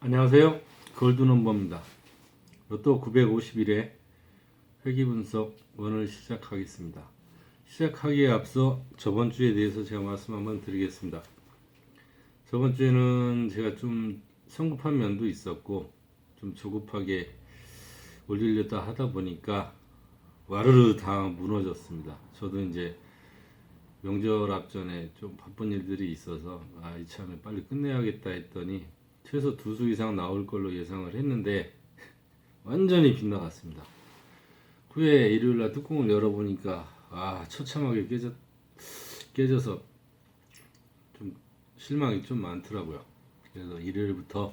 안녕하세요. 골드넘버입니다. 로또 951회 회기 분석 원을 시작하겠습니다. 시작하기에 앞서 저번 주에 대해서 제가 말씀 한번 드리겠습니다. 저번 주에는 제가 좀 성급한 면도 있었고 좀 조급하게 올리려다 하다 보니까 와르르 다 무너졌습니다. 저도 이제 명절 앞전에 좀 바쁜 일들이 있어서 아 이참에 빨리 끝내야겠다 했더니 최소 두 수 이상 나올 걸로 예상을 했는데 완전히 빗나갔습니다. 후에 일요일 날 뚜껑을 열어보니까 아 처참하게 깨져 깨져서 좀 실망이 좀 많더라고요. 그래서 일요일부터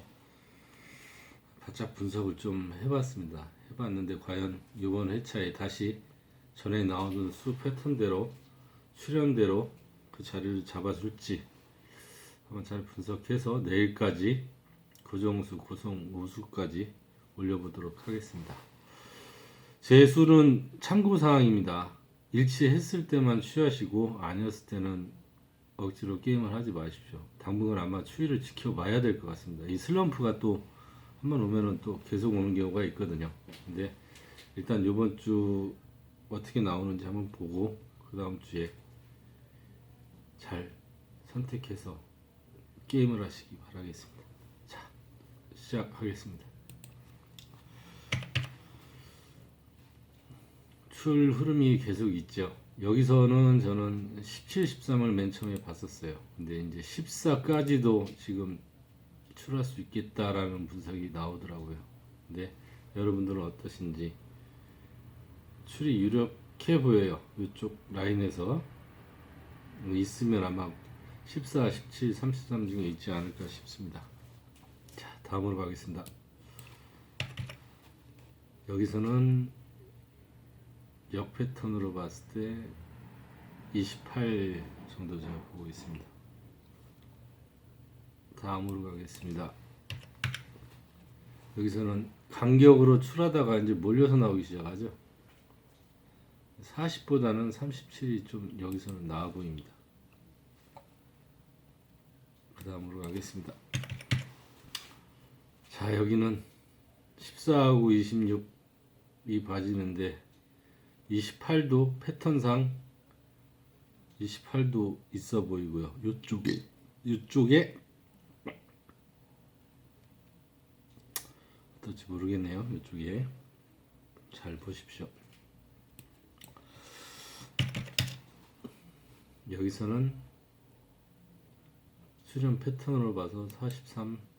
바짝 분석을 좀 해봤습니다. 해봤는데 과연 이번 회차에 다시 전에 나오던 수 패턴대로 수련대로 그 자리를 잡아줄지 한번 잘 분석해서 내일까지 고정수, 고성, 우수까지 올려보도록 하겠습니다. 제 수는 참고 사항입니다. 일치했을 때만 취하시고 아니었을 때는 억지로 게임을 하지 마십시오. 당분간 아마 추이를 지켜봐야 될 것 같습니다. 이 슬럼프가 또 한 번 오면은 또 계속 오는 경우가 있거든요. 근데 일단 이번 주 어떻게 나오는지 한번 보고 그 다음 주에 잘 선택해서 게임을 하시기 바라겠습니다. 자, 시작하겠습니다. 출 흐름이 계속 있죠. 여기서는 저는 17, 13을 맨 처음에 봤었어요. 근데 이제 14까지도 지금 출할 수 있겠다라는 분석이 나오더라고요. 근데 여러분들은 어떠신지 출이 유력해 보여요. 이쪽 라인에서 있으면 아마 14, 17, 33 중에 있지 않을까 싶습니다. 자, 다음으로 가겠습니다. 여기서는 역 패턴으로 봤을 때 28 정도 제가 보고 있습니다. 다음으로 가겠습니다. 여기서는 간격으로 출하다가 이제 몰려서 나오기 시작하죠. 40보다는 37이 좀 여기서는 나아 보입니다. 그 다음으로 가겠습니다. 자, 여기는 14하고 26이 봐지는데 28도 패턴상 28도 있어 보이고요. 이쪽에 이쪽에 어떨지 모르겠네요. 이쪽에 잘 보십시오. 여기서는 수렴 패턴으로 봐서 43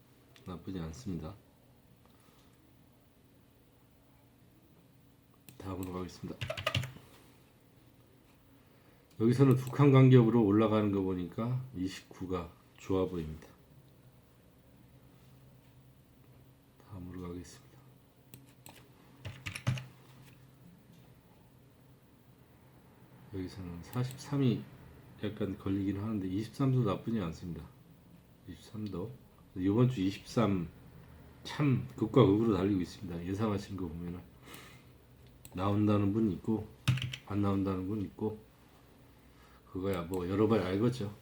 나쁘지 않습니다. 다음으로 가겠습니다. 여기서는 두칸 간격으로 올라가는 거 보니까 29가 좋아 보입니다. 다음으로 가겠습니다. 여기서는 43이 약간 걸리긴 하는데 23도 나쁘지 않습니다. 23도 이번 주 23 참 극과 극으로 달리고 있습니다. 예상하신 거 보면은 나온다는 분 있고 안 나온다는 분 있고 그거야 뭐 여러 발 알겠죠.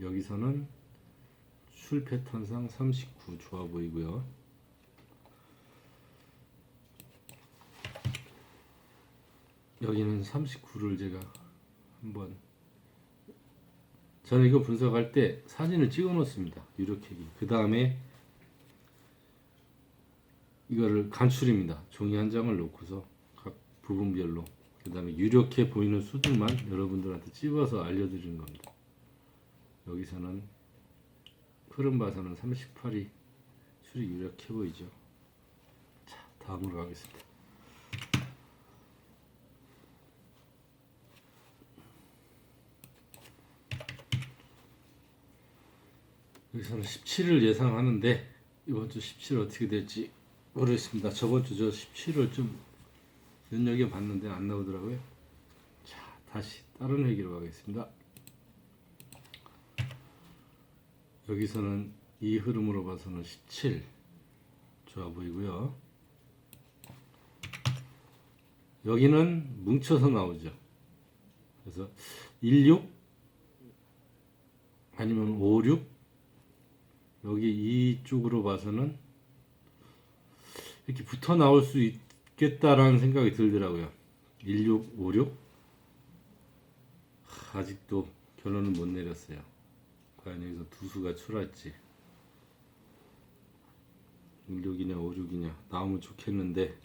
여기서는 출 패턴상 39 좋아 보이고요. 여기는 39를 제가 한번 저는 이거 분석할 때 사진을 찍어 놓습니다. 유력핵이. 그 다음에 이거를 간출입니다. 종이 한 장을 놓고서 각 부분별로 그 다음에 유력해 보이는 수들만 여러분들한테 찍어서 알려드리는 겁니다. 여기서는 흐름 봐서는 38이 술이 유력해 보이죠. 자, 다음으로 가겠습니다. 여기서는 17을 예상하는데 이번 주 17 어떻게 될지 모르겠습니다. 저번 주 저 17을 좀 눈여겨 봤는데 안 나오더라고요. 자, 다시 다른 회기로 가겠습니다. 여기서는 이 흐름으로 봐서는 17 좋아 보이고요. 여기는 뭉쳐서 나오죠. 그래서 16 아니면 56 여기 이쪽으로 봐서는 이렇게 붙어 나올 수 있겠다라는 생각이 들더라고요. 1656 아직도 결론은 못 내렸어요. 과연 여기서 두 수가 출할지 16이냐 56이냐 나오면 좋겠는데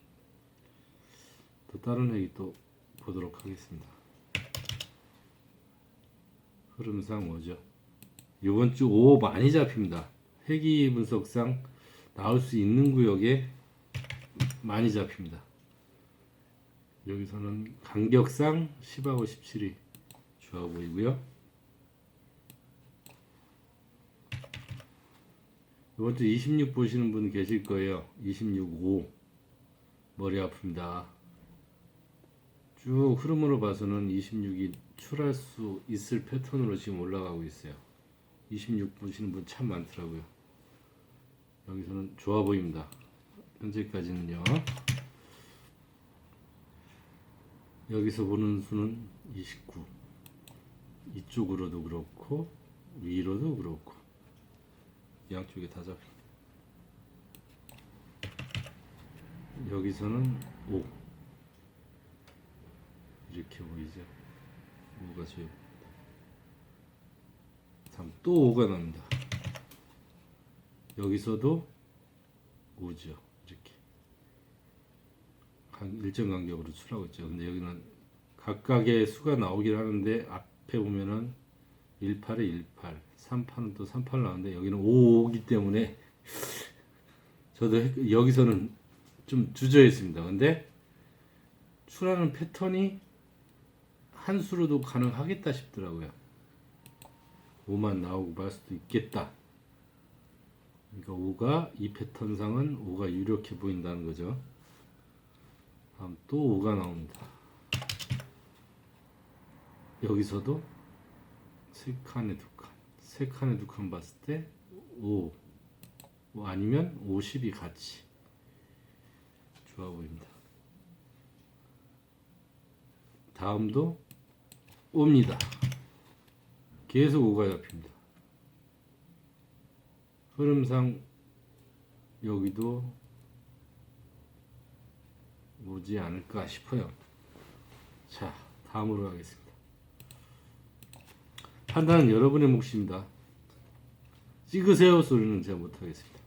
또 다른 회기 또 보도록 하겠습니다. 흐름상 뭐죠? 이번 주 5 많이 잡힙니다. 회기 분석상 나올 수 있는 구역에 많이 잡힙니다. 여기서는 간격상 10하고 17이 좋아 보이고요. 이번 주 26 보시는 분 계실 거예요. 26, 5 머리 아픕니다. 쭉 흐름으로 봐서는 26이 출할 수 있을 패턴으로 지금 올라가고 있어요. 26 보시는 분 참 많더라고요. 여기서는 좋아 보입니다. 현재까지는요. 여기서 보는 수는 29. 이쪽으로도 그렇고 위로도 그렇고 양쪽에 다 잡힙니다. 여기서는 5 이렇게 보이죠. 5가 주요. 다음 또 5가 납니다. 여기서도 5죠. 이렇게 간- 일정 간격으로 출하고 있죠. 근데 여기는 각각의 수가 나오긴 하는데 앞에 보면은 18에 18, 38은 또 38 나오는데 여기는 5기 때문에 저도 헷- 여기서는 좀 주저했습니다. 근데 출하는 패턴이 한 수로도 가능하겠다 싶더라고요. 5만 나오고 말 수도 있겠다. 그러니까 5가 이 패턴상은 5가 유력해 보인다는 거죠. 다음 또 5가 나옵니다. 여기서도 세 칸에 두 칸, 세 칸에 두 칸 봤을 때 5, 뭐 아니면 50이 같이 좋아 보입니다. 다음도 옵니다. 계속 5가 잡힙니다. 흐름상 여기도 오지 않을까 싶어요. 자, 다음으로 가겠습니다. 판단은 여러분의 몫입니다. 찍으세요 소리는 제가 못하겠습니다.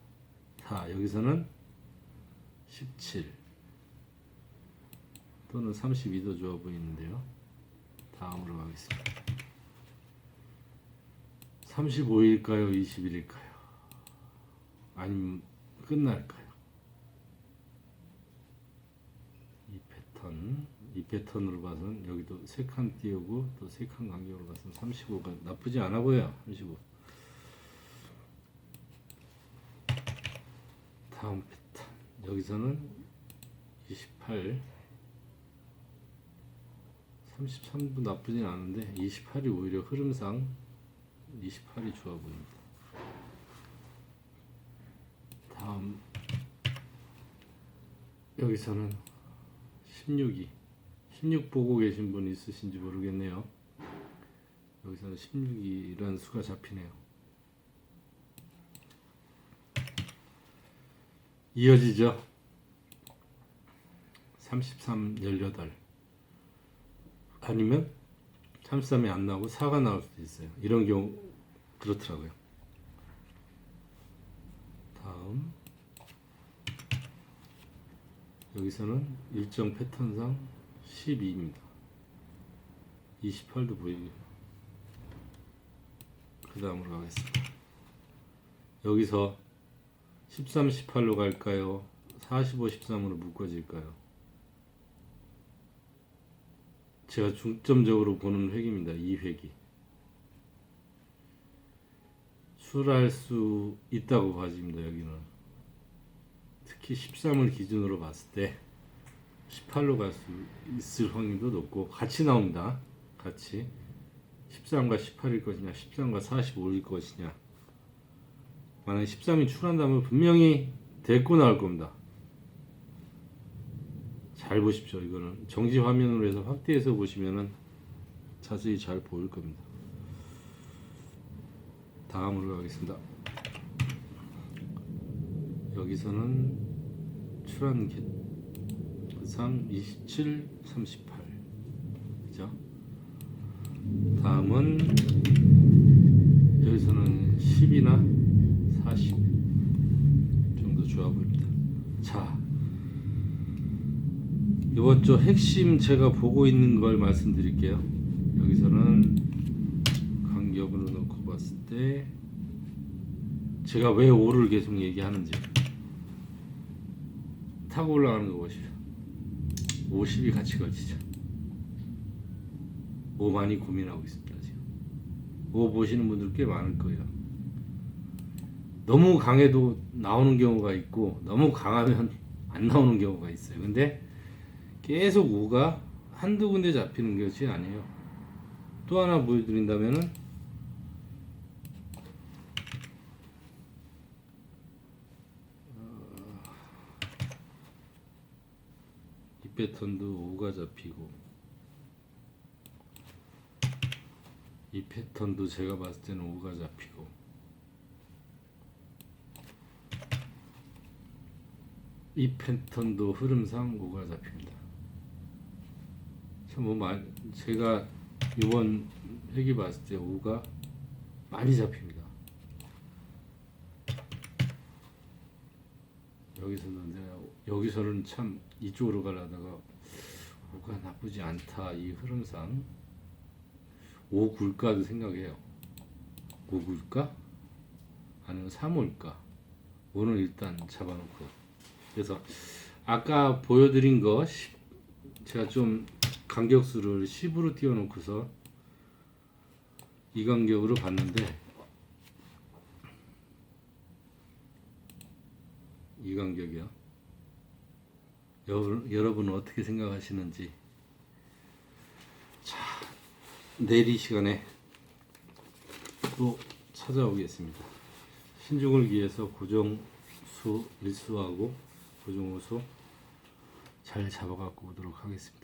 자, 여기서는 17 또는 32도 좋아 보이는데요. 다음으로 가겠습니다. 35일까요? 20일일까요? 아니면 끝날까요? 이 패턴, 이 패턴으로 봐서는 여기도 세칸 띄우고 또세칸 간격으로 봐서는 35가 나쁘지 않아 보여요. 35. 다음 패턴 여기서는 28 33도 나쁘진 않은데 28이 오히려 흐름상 28이 좋아 보입니다. 다 음 여기서는 16이 16 보고 계신 분 있으신지 모르겠네요. 여기서는 16이라는 수가 잡히네요. 이어지죠. 33, 18 아니면 33이 안 나오고 4가 나올 수도 있어요. 이런 경우 그렇더라고요. 다음 여기서는 일정 패턴상 12입니다. 28도 보이고요. 그 다음으로 가겠습니다. 여기서 13, 18로 갈까요? 45, 13으로 묶어질까요? 제가 중점적으로 보는 획입니다. 이 획이. 출할 수 있다고 봐집니다. 여기는. 특히 13을 기준으로 봤을 때 18로 갈 수 있을 확률도 높고 같이 나옵니다. 같이 13과 18일 것이냐 13과 45일 것이냐 만약에 13이 출한다면 분명히 데리고 나올 겁니다. 잘 보십시오. 이거는 정지 화면으로 해서 확대해서 보시면은 자세히 잘 보일 겁니다. 다음으로 가겠습니다. 여기서는 출한 개상 27, 38 그죠? 다음은 여기서는 10이나 40 정도 좋아 보입니다. 자, 이번 주 핵심 제가 보고 있는 걸 말씀드릴게요. 여기서는 간격으로 놓고 봤을 때 제가 왜 5를 계속 얘기하는지 타고 올라가는 거 보십시오. 50이 같이 걸치죠. 5 많이 고민하고 있습니다 지금. 5 보시는 분들 꽤 많을 거예요. 너무 강해도 나오는 경우가 있고 너무 강하면 안 나오는 경우가 있어요. 근데 계속 5가 한두 군데 잡히는 것이 아니에요. 또 하나 보여드린다면은 이 패턴도 5가 잡히고 이 패턴도 제가 봤을 때는 5가 잡히고 이 패턴도 흐름상 5가 잡힙니다. 말 제가 이번 회기 봤을 때 5가 많이 잡힙니다. 여기서는 내가 여기서는 참 이쪽으로 가려다가 5가 나쁘지 않다 이 흐름상 5 굴까도 생각해요. 5 굴까? 아니면 3 올까? 5는 일단 잡아놓고 그래서 아까 보여드린 거 10, 제가 좀 간격수를 10으로 띄워놓고서 이 간격으로 봤는데 이 간격이요. 여러분, 여러분은 어떻게 생각하시는지 자 내일 이 시간에 또 찾아오겠습니다. 신중을 위해서 고정수 일수하고 고정호수 잘 잡아갖고 오도록 하겠습니다.